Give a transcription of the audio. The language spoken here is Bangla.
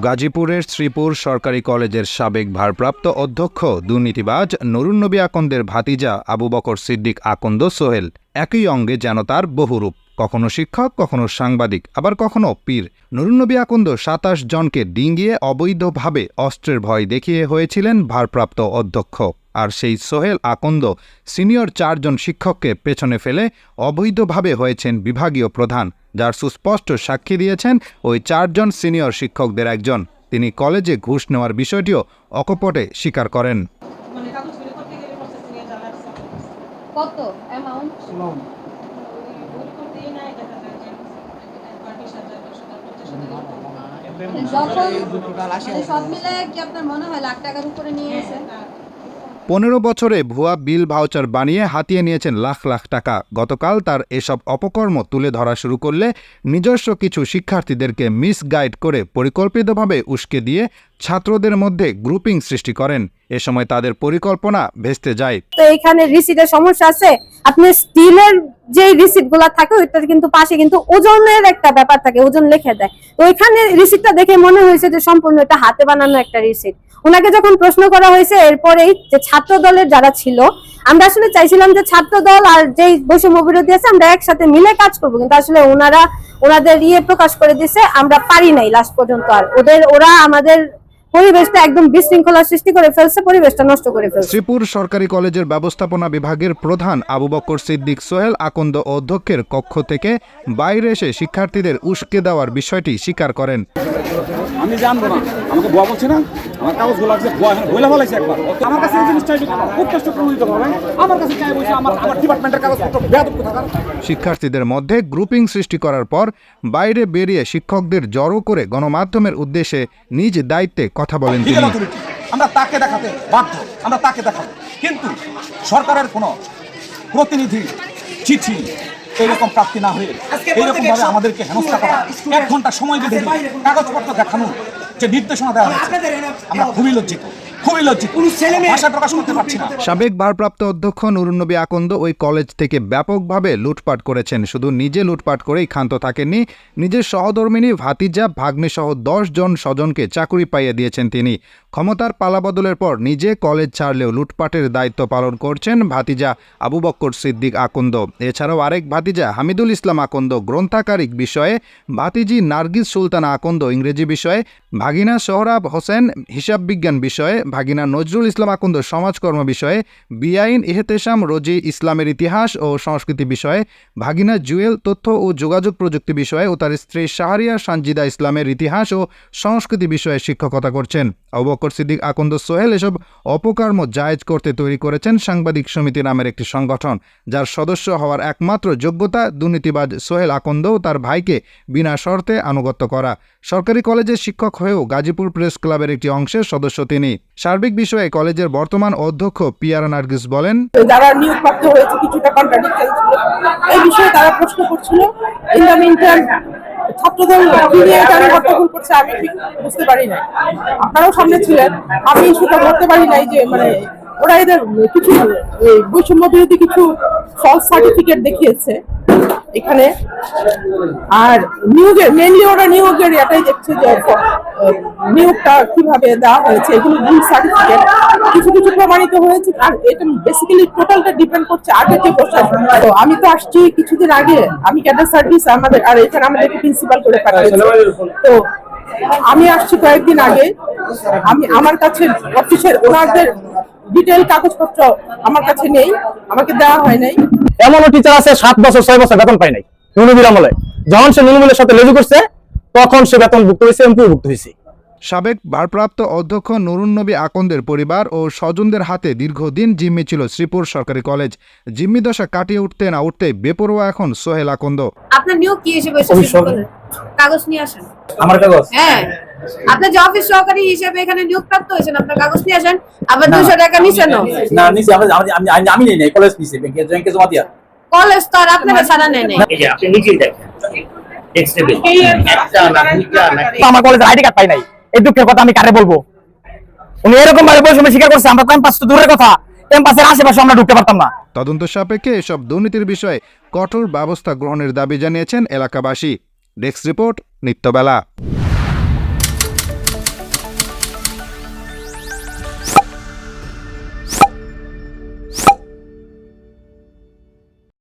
গাজীপুরের শ্রীপুর সরকারি কলেজের সাবেক ভারপ্রাপ্ত অধ্যক্ষ দুর্নীতিবাজ নরুন্নবী আকন্দের ভাতিজা আবু বকর সিদ্দিক আকন্দ সোহেল একই অঙ্গে যেন তার বহুরূপ। কখনো শিক্ষক, কখনো সাংবাদিক, আবার কখনো পীর। নরুন্নবী আকন্দ সাতাশ জনকে ডিঙ্গিয়ে অবৈধভাবে অস্ত্রের ভয় দেখিয়ে হয়েছিলেন ভারপ্রাপ্ত অধ্যক্ষ। আর সেই সোহেল আকন্দ সিনিয়র চারজন শিক্ষককে পেছনে ফেলে অবৈধভাবে হয়েছেন বিভাগীয় প্রধান যার সুস্পষ্ট সাক্ষী দিয়েছেন ওই চারজন সিনিয়র শিক্ষকদের একজন তিনি কলেজে ঘুষ নেওয়ার বিষয়টিও অকপটে স্বীকার করেন মানে কত অ্যামাউন্ট। যখন মানে সব মিলে কি আপনার মনে হয় লাখ টাকার উপরে নিয়ে গেছে পনেরো বছরে ভুয়া বিল ভাউচার বানিয়ে হাতিয়ে নিয়েছেন লাখ লাখ টাকা। গতকাল তার এসব অপকর্ম তুলে ধরা শুরু করলে নিজস্ব কিছু শিক্ষার্থীদেরকে মিসগাইড করে পরিকল্পিতভাবে উস্কে দিয়ে ছাত্রদের মধ্যে গ্রুপিং সৃষ্টি করেন। এ সময় তাদের পরিকল্পনা ভেস্তে যায়। তো এখানে রিসিটের সমস্যা আছে। আপনি স্টিলের যে রিসিটগুলা থাকে, ওইটার কিন্তু পাশে কিন্তু ওজনের একটা ব্যাপার থাকে, ওজন লিখে দেয়। তো ওইখানে রিসিটটা দেখে মনে হয়েছে যে সম্পূর্ণ এটা হাতে বানানো একটা রিসিট ওনাকে যখন প্রশ্ন করা হয়েছে, এরপরেই যে ছাত্র দলের যারা ছিল, আমরা আসলে চাইছিলাম যে ছাত্র দল আর যেই বৈষম্য বিরোধী আছে, আমরা একসাথে মিলে কাজ করব। কিন্তু আসলে ওনারা, ওনাদের ইয়ে প্রকাশ করে দিছে, আমরা পারি নাই লাস্ট পর্যন্ত আর। ওদের, ওরা আমাদের পরিবেশটা একদম বিশৃঙ্খলা সৃষ্টি করে ফেলছে পরিবেশটা নষ্ট করে ফেলছে। শ্রীপুর সরকারি কলেজের ব্যবস্থাপনা বিভাগের প্রধান আবু বকর সিদ্দিক সোহেল আকন্দ অধ্যক্ষের কক্ষ থেকে বাইরে এসে শিক্ষার্থীদের উস্কে দেওয়ার বিষয়টি স্বীকার করেন। আমি জানব না। আমাকে বলছে না? আমার কাগজগুলো আছে বইলা ফেলাইছে একবার। আমার কাছে এই জিনিসটা খুব কষ্ট প্রমাণিত হবে। আমার কাছে চাই বলছে আমার আমার ডিপার্টমেন্টের কাগজপত্র। বেয়াদব কোথাকার? শিক্ষার্থীদের মধ্যে গ্রুপিং সৃষ্টি করার পর বাইরে বেরিয়ে শিক্ষকদের জড়ো করে গণমাধ্যমের উদ্দেশ্যে নিজ দায়িত্বে কথা বলেন তিনি। আমরা তাকে দেখাতে বাধ্য আমরা তাকে দেখাবো। কিন্তু সরকারের কোনো প্রতিনিধি চিঠি এরকম প্রাপ্তি না হয়ে এইরকম ভাবে আমাদেরকে হেনস্থা করা। এক ঘণ্টা সময় বেঁধে দিয়ে কাগজপত্র দেখানো যে নির্দেশনা দেওয়া হয়েছে। আমরা খুবই লজ্জিত। খুবই লজ্জিত। ভাষা প্রকাশ করতে পারছি না। সাবেক ভারপ্রাপ্ত অধ্যক্ষ নুরুন্নবী আকন্দ ওই কলেজ থেকে ব্যাপকভাবে লুটপাট করেছেন। শুধু নিজে লুটপাট করেই ক্ষান্ত থাকেননি নিজের সহধর্মিনী ভাতিজা ভাগ্নে সহ দশ জন স্বজনকে চাকুরি পাইয়ে দিয়েছেন তিনি। ক্ষমতার পালাবদলের পর নিজে কলেজ ছাড়লেও লুটপাটের দায়িত্ব পালন করছেন ভাতিজা আবু বক্কর সিদ্দিক আকন্দ। এছাড়াও আরেক ভাতিজা হামিদুল ইসলাম আকন্দ গ্রন্থাকারিক বিষয়ে ভাতিজি নার্গিস সুলতানা আকন্দ ইংরেজি বিষয়ে ভাগিনা সোহরাব হোসেন হিসাব বিজ্ঞান বিষয়ে ভাগিনা নজরুল ইসলাম আকন্দ সমাজকর্ম বিষয়ে, বিআইন ইহতেশাম রোজি ইসলামের ইতিহাস ও সংস্কৃতি বিষয়ে, ভাগিনা জুয়েল তথ্য ও যোগাযোগ প্রযুক্তি বিষয়ে ও তার স্ত্রী শাহরিয়া সানজিদা ইসলামের ইতিহাস ও সংস্কৃতি বিষয়ে শিক্ষকতা করছেন। আবুবকর সিদ্দিক আকন্দ সোহেল এসব অপকর্ম জায়েজ করতে তৈরি করেছেন সাংবাদিক সমিতি নামের একটি সংগঠন, যার সদস্য হওয়ার একমাত্র যোগ্যতা দুর্নীতিবাজ সোহেল আকন্দ ও তার ভাইকে বিনা শর্তে আনুগত্য করা। সরকারি কলেজের শিক্ষক হয়েও গাজীপুর প্রেস ক্লাবের একটি অংশের সদস্য তিনি। সার্বিক বিষয়ে কলেজের বর্তমান অধ্যক্ষ পিয়ারা নার্গিস বলেন যারা নিয়োগ প্রাপ্ত হয়েছে কিছুটা কন্ট্রাডিকশন এই বিষয়ে তারা প্রশ্ন করছিল ইন দ্য মিনটাইম ছাত্রদল কি নিয়ে তারা হট্টগোল করছে আমি ঠিক বুঝতে পারি না আপনারাও সামনে ছিলেন, আমি সেটা ধরতে পারি নাই যে মানে ওরা এদের কিছু বৈষম্য বিরোধী কিছু ফলস সার্টিফিকেট দেখিয়েছে এখানে। আর নিয়োগের মেনলি ওরা নিয়োগের এটাই দেখছে যে নিয়োগটা কীভাবে দেওয়া হয়েছে, এগুলো ভুল সার্টিফিকেট কিছু কিছু প্রমাণিত হয়েছে, আর এটা বেসিক্যালি টোটালটা ডিপেন্ড করছে আগে যে প্রশাসন তো আমি তো আসছি কিছুদিন আগে, আমি ক্যাডার সার্ভিস আমাদের, আর এখানে আমাদেরকে প্রিন্সিপাল করে পাঠিয়েছে। তো আমি আসছি কয়েকদিন আগে, আমি, আমার কাছে অফিসের ওনাদের ডিটেল কাগজপত্র আমার কাছে নেই, আমাকে দেওয়া হয় নাই। এমনও টিচার আছে, সাত বছর, ছয় বছর বেতন পায় নাই নুনুবির আমলে। যখন সে নুনুবিলের সাথে লেজু করছে তখন সে বেতন ভুক্ত হয়েছে এমপিভুক্ত হয়েছে। সাবেক ভারপ্রাপ্ত অধ্যক্ষ নুরুন্নবী আকন্দের পরিবার ও স্বজনদের হাতে দীর্ঘদিন জিম্মি ছিল শ্রীপুর সরকারি কলেজ। জিম্মি দশা কাটিয়ে উঠতে না উঠতে বেপরোয়া এখন সোহেল আকন্দ। আপনার নিয়োগ কি হিসেবে। কাগজ নিয়ে আসেন? আমার কাগজ? হ্যাঁ। আপনি যে অফিস সহকারী হিসেবে এখানে নিয়োগপ্রাপ্ত হয়েছেন আপনার কাগজ নিয়ে আসেন? আবার দুশো টাকা নিছেন না নিচে আমি আমি আমি আমি নেই কলেজ নিচে ব্যাংকে জমা দিয়া। কলেজ তো আর আপনারা ছাড়া নাই। আপনি নিজেই দেখেন। একটা না দুইটা না আমার কলেজে আইডি কার্ড পাই নাই। এই দুঃখের কথা আমি কারে বলব? উনি এরকম ভাবে বৈষম্য স্বীকার করছে আমরা তো দূরের কথা। ক্যাম্পাসের আশেপাশে আমরা ঢুকতে পারতাম না। তদন্ত সাপেক্ষে এসব দুর্নীতির বিষয়ে কঠোর ব্যবস্থা গ্রহণের দাবি জানিয়েছেন এলাকাবাসী। Desk report Nityabela.